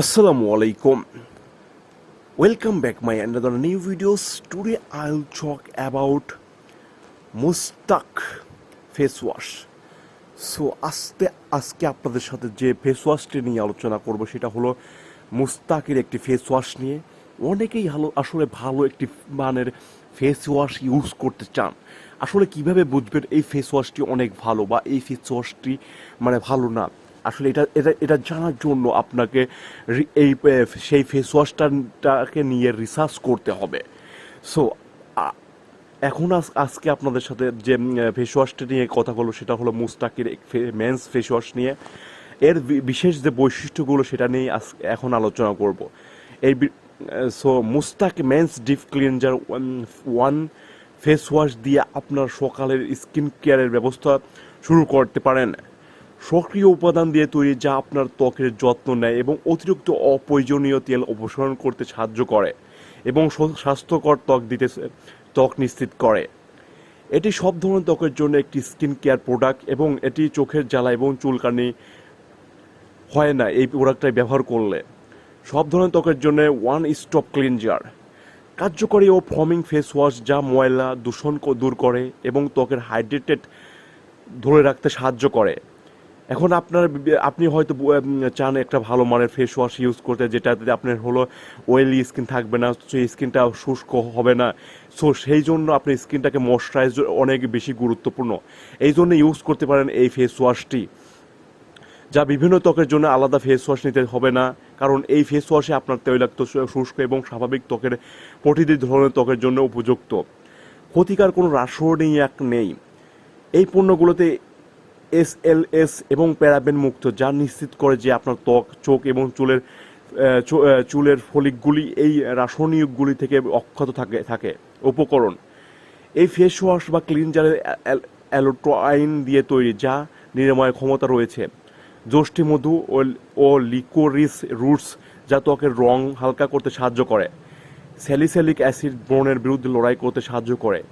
Assalamu alaikum. Welcome back, my another new videos. Today I'll talk about Mustaq face wash. So আস্তে আজকে আপনাদের সাথে যে face ওয়াশটি নিয়ে আলোচনা করব, সেটা হলো মুস্তাকের একটি ফেস ওয়াশ নিয়ে অনেকেই ভালো আসলে ভালো একটি মানের ফেস ওয়াশ ইউজ করতে চান আসলে কীভাবে বুঝবেন এই ফেস ওয়াশটি অনেক ভালো বা এই ফেস ওয়াশটি মানে ভালো না আসলে এটা এটা এটা জানার জন্য আপনাকে এই সেই ফেস ওয়াশটাকে নিয়ে রিসার্চ করতে হবে। সো এখন আজ- আজকে আপনাদের সাথে যে ফেস ওয়াশটা নিয়ে কথা বলব সেটা হলো মুস্তাকের মেন্স ফেস ওয়াশ নিয়ে। এর বিশেষ যে বৈশিষ্ট্যগুলো সেটা নিয়ে এখন আলোচনা করব। এই so Mustaq men's deep cleanser one face wash দিয়ে আপনার সকালের স্কিন কেয়ারের ব্যবস্থা শুরু করতে পারেন। সক্রিয় উপাদান দিয়ে তৈরি যা আপনার ত্বকের যত্ন নেয় এবং অতিরিক্ত অপ্রয়োজনীয় তেল অপসারণ করতে সাহায্য করে এবং স্বাস্থ্যকর ত্বক দিতে ত্বক নিশ্চিত করে। এটি সব ধরনের ত্বকের জন্য একটি স্কিন কেয়ার প্রোডাক্ট এবং এটি চোখের জ্বালা এবং চুলকানি হয় না, এই প্রোডাক্টটাই ব্যবহার করলে। সব ধরনের ত্বকের জন্য ওয়ান স্টপ ক্লিনজার। কার্যকরী ও ফর্মিং ফেস ওয়াশ যা ময়লা দূষণ দূর করে এবং ত্বকের হাইড্রেটেড ধরে রাখতে সাহায্য করে। এখন আপনার আপনি হয়তো চান একটা ভালো মানের ফেস ওয়াশ ইউজ করতে, যেটাতে আপনার হলো অয়েলি স্কিন থাকবে না সেই স্কিনটা শুষ্ক হবে না। সো সেই জন্য আপনি স্কিনটাকে ময়শ্চারাইজ অনেক বেশি গুরুত্বপূর্ণ। এই জন্য ইউজ করতে পারেন এই ফেস ওয়াশটি যা বিভিন্ন ত্বকের জন্য আলাদা ফেস ওয়াশ নিতে হবে না, কারণ এই ফেস ওয়াশে আপনার তৈলাক্ত শুষ্ক এবং স্বাভাবিক ত্বকের, প্রতিটি ধরনের ত্বকের জন্য উপযুক্ত। ক্ষতিকার কোনো রাসায়নিক নেই। এই পণ্যগুলোতে এস এল এস এবং প্যারাবেন মুক্ত, যা নিশ্চিত করে যে আপনার ত্বক, চোখ এবং চুলের চুলের ফলিকগুলি এই রাসায়নিকগুলি থেকে অক্ষত থাকে থাকে। উপকরণ। এই ফেস ওয়াশ বা ক্লিনজারের অ্যালোট্রাইন দিয়ে তৈরি, যা নিরাময় ক্ষমতা রয়েছে। যষ্টি মধু ও- লিকোরিস রুটস, যা ত্বকের রং হালকা করতে সাহায্য করে। স্যালিস্যালিক অ্যাসিড ব্রণের বিরুদ্ধে লড়াই করতে সাহায্য করে।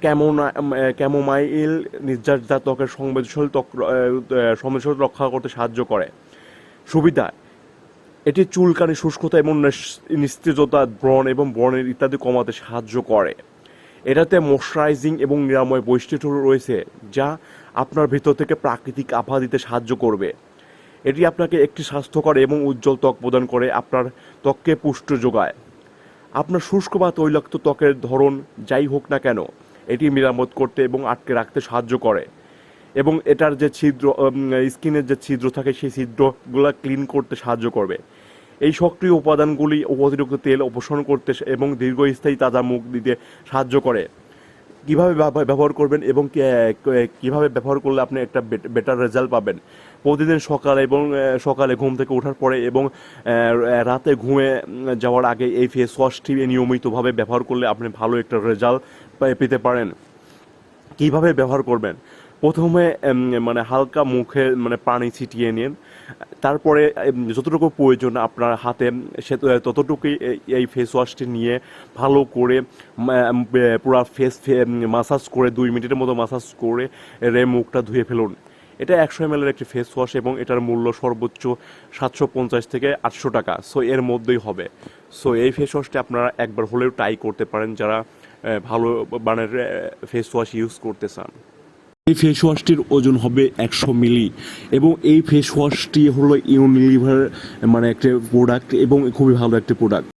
ক্যামোমাইল নির্যাস ত্বকের সংবেদনশীল ত্বক সংবেদনশীল রক্ষা করতে সাহায্য করে। সুবিধা, এটি চুলকানি, শুষ্কতা এবং নিস- নিস্তেজতা, ব্রণ এবং ব্রণের ইত্যাদি কমাতে সাহায্য করে। এটাতে ময়শ্চারাইজিং এবং নিরাময় বৈশিষ্ট্য রয়েছে, যা আপনার ভিতর থেকে প্রাকৃতিক আভা দিতে সাহায্য করবে। এটি আপনাকে একটি স্বাস্থ্যকর এবং উজ্জ্বল ত্বক প্রদান করে, আপনার ত্বককে পুষ্ট যোগায়। আপনার শুষ্ক বা তৈলাক্ত ত্বকের ধরন যাই হোক না কেন এটি মেরামত করতে এবং আটকে রাখতে সাহায্য করে। এবং এটার যে ছিদ্র স্কিনের যে ছিদ্র থাকে, সেই ছিদ্রগুলো ক্লিন করতে সাহায্য করবে। এই সক্রিয় উপাদানগুলি অতিরিক্ত তেল অপসারণ করতে এবং দীর্ঘস্থায়ী তাজা মুখ দিতে সাহায্য করে। কীভাবে ব্যব- ব্যবহার করবেন এবং কীভাবে ব্যবহার করলে আপনি একটা বেটার রেজাল্ট পাবেন? প্রতিদিন সকালে এবং সকালে ঘুম থেকে ওঠার পরে এবং রাতে ঘুমে যাওয়ার আগে এই ফেস ওয়াশটি নিয়মিতভাবে ব্যবহার করলে আপনি ভালো একটা রেজাল্ট পেতে পারেন। কীভাবে ব্যবহার করবেন? প্রথমে মানে হালকা মুখে মানে পানি ছিটিয়ে নিন। তারপরে যতটুকু প্রয়োজন আপনার হাতে, সে ততটুকুই এই- ফেস ওয়াশটি নিয়ে ভালো করে পুরা ফেস মাসাজ করে, দুই মিনিটের মতো মাসাজ করে, রে, মুখটা ধুয়ে ফেলুন। এটা একশো এম একটি ফেস ওয়াশ এবং এটার মূল্য সর্বোচ্চ সাতশো পঞ্চাশ থেকে আটশো টাকা। সো এর মধ্যেই হবে। সো এই ফেস ওয়াশটি আপনারা একবার হলেও ট্রাই করতে পারেন যারা ভালো মানের ফেস ওয়াশ ইউজ করতে চান। এই ফেস ওয়াশটির ওজন হবে একশো মিলি এবং এই ফেস ওয়াশটি হলো ইউনিলিভার মানে একটা প্রোডাক্ট এবং খুবই ভালো একটি প্রোডাক্ট